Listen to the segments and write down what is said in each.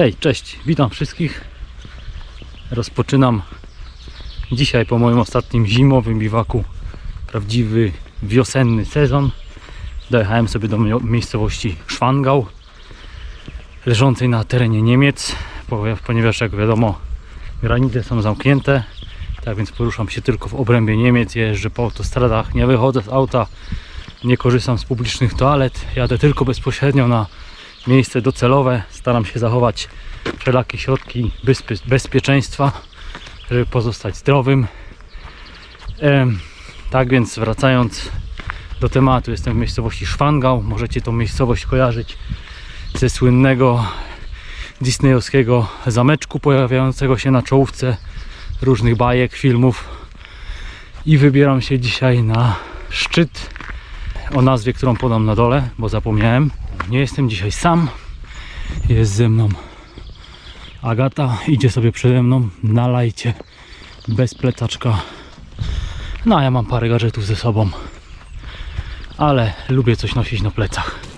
Hej, cześć, witam wszystkich. Rozpoczynam dzisiaj po moim ostatnim zimowym biwaku prawdziwy wiosenny sezon. Dojechałem sobie do miejscowości Szwangał, leżącej na terenie Niemiec, ponieważ jak wiadomo granice są zamknięte. Tak więc poruszam się tylko w obrębie Niemiec, jeżdżę po autostradach, nie wychodzę z auta, nie korzystam z publicznych toalet, jadę tylko bezpośrednio na miejsce docelowe. Staram się zachować wszelakie środki bezpie- bezpieczeństwa, żeby pozostać zdrowym. Tak więc wracając do tematu, jestem w miejscowości Szwangał. Możecie tą miejscowość kojarzyć ze słynnego disneyowskiego zameczku pojawiającego się na czołówce różnych bajek, filmów. I wybieram się dzisiaj na szczyt o nazwie, którą podam na dole, bo zapomniałem. Nie jestem dzisiaj sam. Jest ze mną Agata. Idzie sobie przede mną na lajcie. Bez plecaczka. No a ja mam parę gadżetów ze sobą. Ale lubię coś nosić na plecach.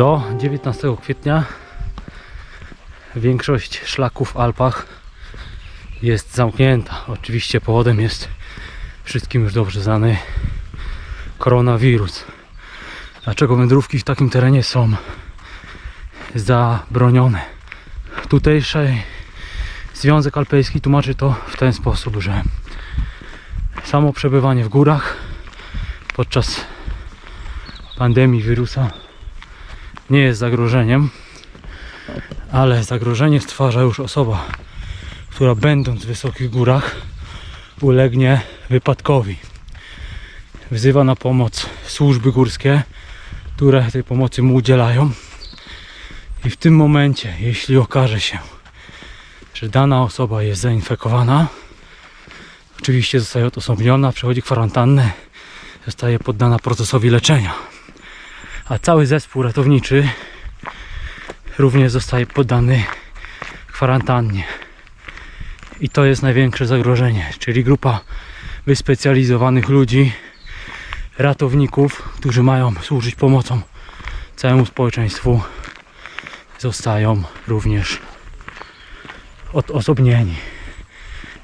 Do 19 kwietnia większość szlaków w Alpach jest zamknięta. Oczywiście powodem jest wszystkim już dobrze znany koronawirus. Dlaczego wędrówki w takim terenie są zabronione? Tutejszy Związek Alpejski tłumaczy to w ten sposób, że samo przebywanie w górach podczas pandemii wirusa nie jest zagrożeniem, ale zagrożenie stwarza już osoba, która będąc w wysokich górach ulegnie wypadkowi. Wzywa na pomoc służby górskie, które tej pomocy mu udzielają. I w tym momencie, jeśli okaże się, że dana osoba jest zainfekowana, oczywiście zostaje odosobniona, przechodzi kwarantannę, zostaje poddana procesowi leczenia a cały zespół ratowniczy również zostaje poddany kwarantannie. I to jest największe zagrożenie, czyli grupa wyspecjalizowanych ludzi, ratowników, którzy mają służyć pomocą całemu społeczeństwu, zostają również odosobnieni.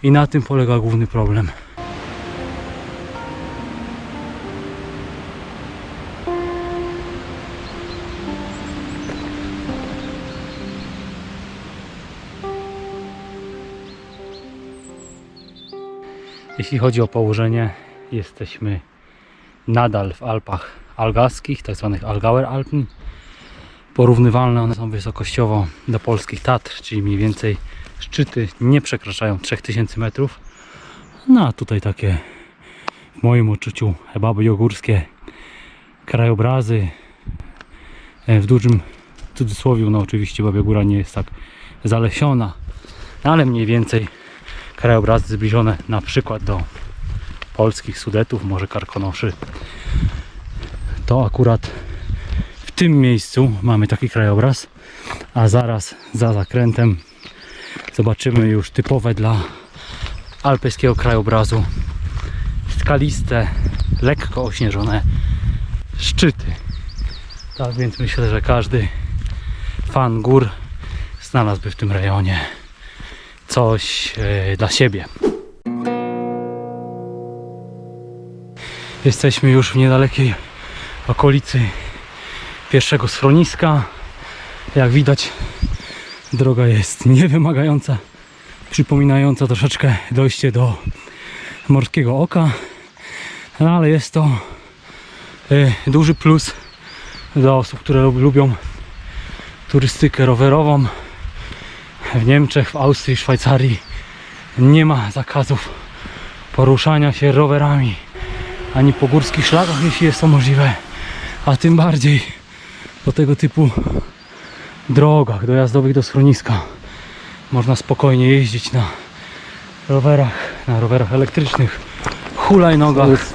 I na tym polega główny problem. Jeśli chodzi o położenie, jesteśmy nadal w Alpach Algaskich, tak zwanych Algauer. Porównywalne one są wysokościowo do polskich Tatr, czyli mniej więcej szczyty nie przekraczają 3000 metrów. No a tutaj takie w moim odczuciu chyba biogórskie krajobrazy E, w dużym cudzysłowiu, no oczywiście Babia Góra nie jest tak zalesiona, ale mniej więcej krajobrazy zbliżone na przykład do polskich Sudetów, może Karkonoszy. To akurat w tym miejscu mamy taki krajobraz, a zaraz za zakrętem zobaczymy już typowe dla alpejskiego krajobrazu skaliste, lekko ośnieżone szczyty. Tak więc myślę, że każdy fan gór znalazłby w tym rejonie coś e, dla siebie. Jesteśmy już w niedalekiej okolicy pierwszego schroniska. Jak widać, droga jest niewymagająca, przypominająca troszeczkę dojście do morskiego oka, no, ale jest to e, duży plus dla osób, które lub- lubią turystykę rowerową. W Niemczech, w Austrii, Szwajcarii nie ma zakazów poruszania się rowerami ani po górskich szlakach, jeśli jest to możliwe, a tym bardziej po tego typu drogach dojazdowych do schroniska. Można spokojnie jeździć na rowerach, na rowerach elektrycznych, hulajnogach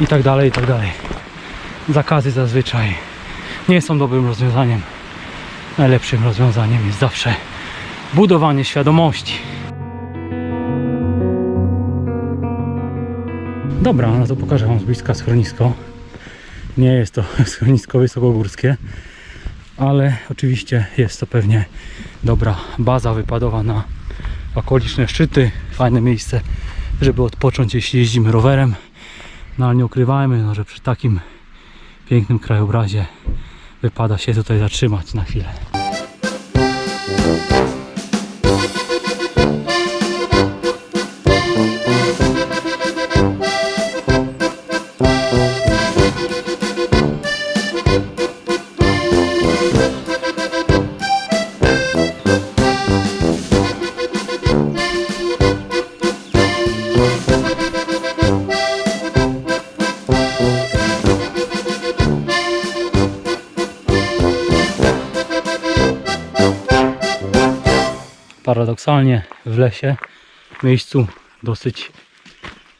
i tak dalej, i tak dalej. Zakazy zazwyczaj nie są dobrym rozwiązaniem. Najlepszym rozwiązaniem jest zawsze budowanie świadomości. Dobra, no to pokażę Wam z bliska schronisko. Nie jest to schronisko wysokogórskie, ale oczywiście jest to pewnie dobra baza wypadowa na okoliczne szczyty. Fajne miejsce, żeby odpocząć, jeśli jeździmy rowerem. No ale nie ukrywajmy, no, że przy takim pięknym krajobrazie wypada się tutaj zatrzymać na chwilę. Paradoksalnie w lesie, w miejscu dosyć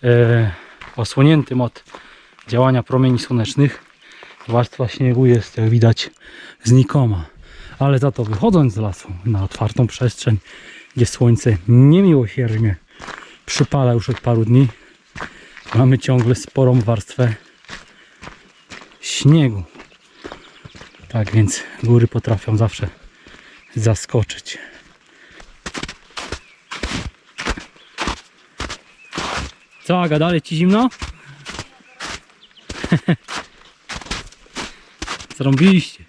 e, osłoniętym od działania promieni słonecznych, warstwa śniegu jest, jak widać, znikoma. Ale za to wychodząc z lasu na otwartą przestrzeń, gdzie słońce niemiłosiernie przypala już od paru dni, mamy ciągle sporą warstwę śniegu. Tak więc góry potrafią zawsze zaskoczyć. Co, Aga, dalej ci zimno? Zrobiliście.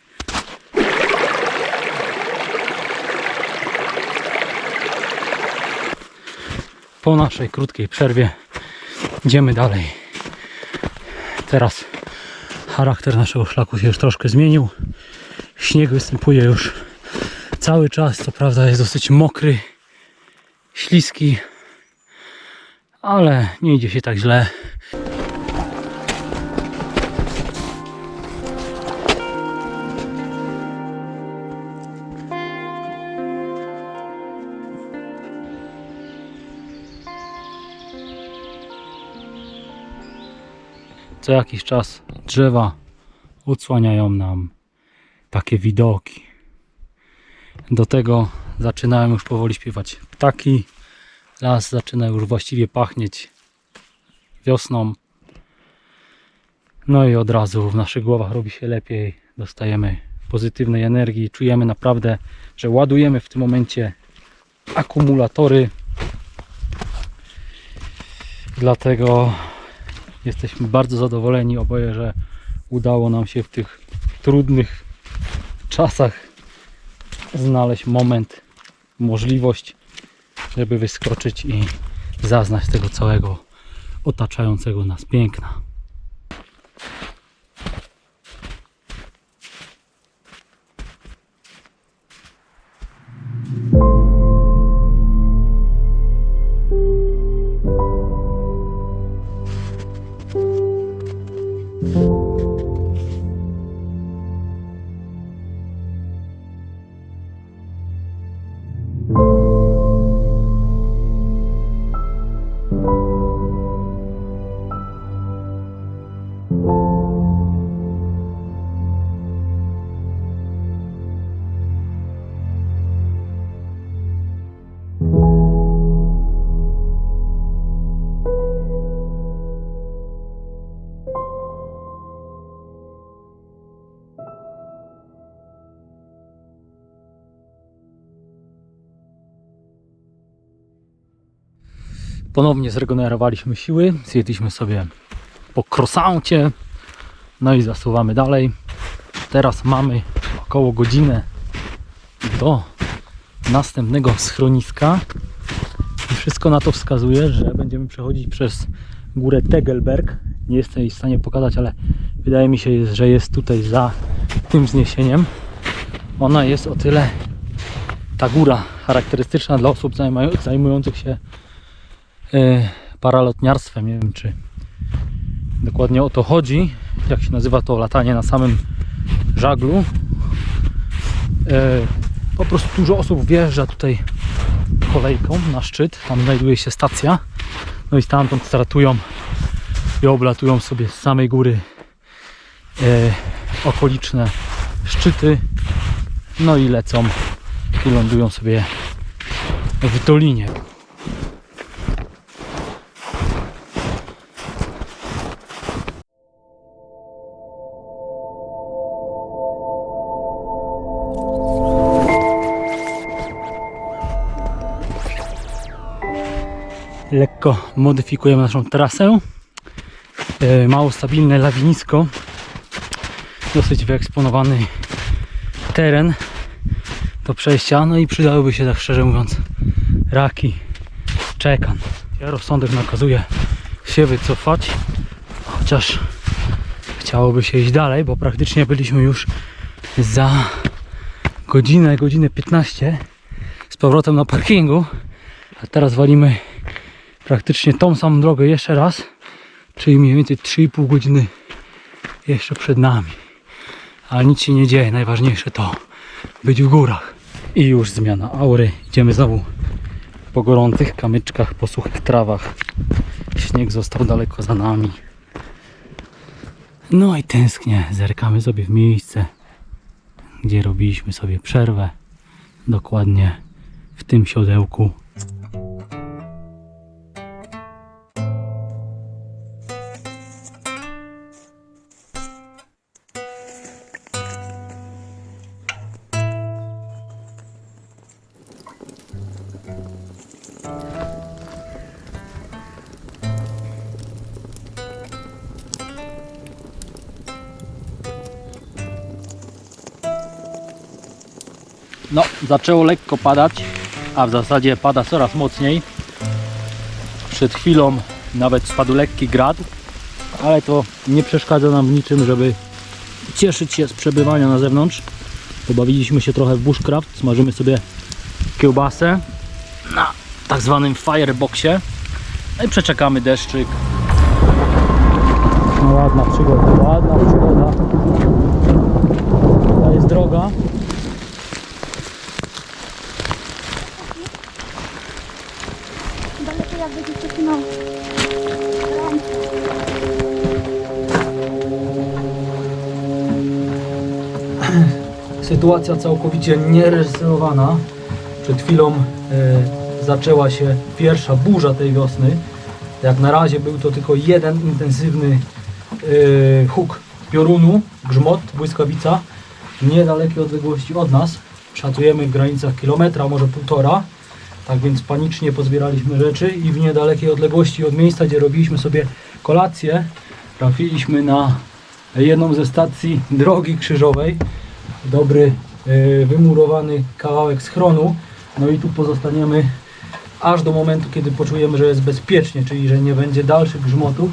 Po naszej krótkiej przerwie idziemy dalej. Teraz charakter naszego szlaku się już troszkę zmienił. Śnieg występuje już cały czas. Co prawda jest dosyć mokry, śliski, ale nie idzie się tak źle. Co jakiś czas drzewa odsłaniają nam takie widoki. Do tego zaczynają już powoli śpiewać ptaki. Las zaczyna już właściwie pachnieć wiosną. No i od razu w naszych głowach robi się lepiej. Dostajemy pozytywnej energii. Czujemy naprawdę, że ładujemy w tym momencie akumulatory. Dlatego jesteśmy bardzo zadowoleni oboje, że udało nam się w tych trudnych czasach znaleźć moment, możliwość żeby wyskoczyć i zaznać tego całego otaczającego nas piękna. Ponownie zregenerowaliśmy siły, zjedliśmy sobie po croissancie, no i zasuwamy dalej. Teraz mamy około godzinę do następnego schroniska i wszystko na to wskazuje, że będziemy przechodzić przez górę Tegelberg. Nie jestem jej w stanie pokazać, ale wydaje mi się, że jest tutaj za tym wzniesieniem. Ona jest o tyle ta góra charakterystyczna dla osób zajmują- zajmujących się paralotniarstwem. Nie wiem, czy dokładnie o to chodzi. Jak się nazywa to latanie na samym żaglu. E, po prostu dużo osób wjeżdża tutaj kolejką na szczyt. Tam znajduje się stacja. No i stamtąd startują i oblatują sobie z samej góry e, okoliczne szczyty. No i lecą i lądują sobie w dolinie. Lekko modyfikujemy naszą trasę. E, Mało stabilne lawinisko. Dosyć wyeksponowany teren do przejścia. No i przydałyby się, tak szczerze mówiąc, raki, czekan. Rozsądek nakazuje się wycofać, chociaż chciałoby się iść dalej, bo praktycznie byliśmy już za godzinę, godzinę 15 z powrotem na parkingu, a teraz walimy praktycznie tą samą drogę jeszcze raz, czyli mniej więcej 3,5 godziny jeszcze przed nami. Ale nic się nie dzieje, najważniejsze to być w górach. I już zmiana aury. Idziemy znowu po gorących kamyczkach, po suchych trawach. Śnieg został daleko za nami. No i tęsknię. Zerkamy sobie w miejsce, gdzie robiliśmy sobie przerwę. Dokładnie w tym siodełku. No, zaczęło lekko padać, a w zasadzie pada coraz mocniej. Przed chwilą nawet spadł lekki grad, ale to nie przeszkadza nam w niczym, żeby cieszyć się z przebywania na zewnątrz. Pobawiliśmy się trochę w bushcraft, smażymy sobie kiełbasę na tak zwanym fireboxie. No i przeczekamy deszczyk. No ładna przygoda, ładna przygoda. Sytuacja całkowicie niereżyserowana. Przed chwilą e, zaczęła się pierwsza burza tej wiosny. Jak na razie był to tylko jeden intensywny e, huk piorunu, grzmot, błyskawica niedalekiej odległości od nas. Szacujemy w granicach kilometra, może półtora. Tak więc panicznie pozbieraliśmy rzeczy i w niedalekiej odległości od miejsca, gdzie robiliśmy sobie kolację, trafiliśmy na jedną ze stacji drogi krzyżowej dobry, e, wymurowany kawałek schronu. No i tu pozostaniemy aż do momentu, kiedy poczujemy, że jest bezpiecznie, czyli że nie będzie dalszych grzmotów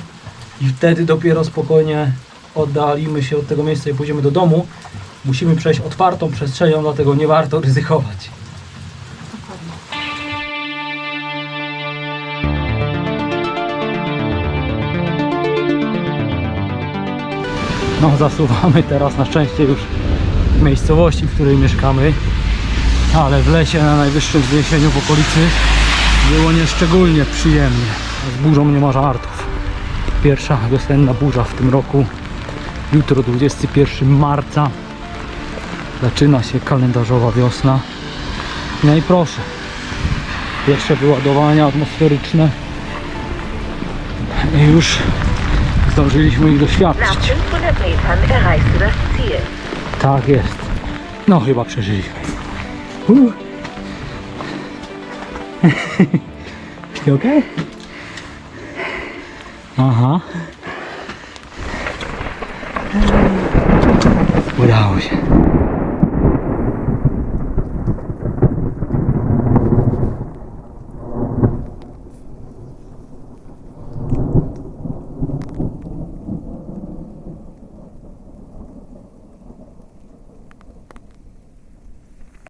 i wtedy dopiero spokojnie oddalimy się od tego miejsca i pójdziemy do domu. Musimy przejść otwartą przestrzenią, dlatego nie warto ryzykować. No zasuwamy teraz na szczęście już miejscowości, w której mieszkamy, ale w lesie na najwyższym wzniesieniu w okolicy było nieszczególnie przyjemnie. Z burzą nie ma żartów. Pierwsza wiosenna burza w tym roku. Jutro 21 marca zaczyna się kalendarzowa wiosna. No i proszę, pierwsze wyładowania atmosferyczne i już zdążyliśmy ich doświadczyć. Nach 500 Metern erreichst du das Ziel. Tak jest. No chyba przeżyliśmy. Uh. You okay? Aha. Udało się.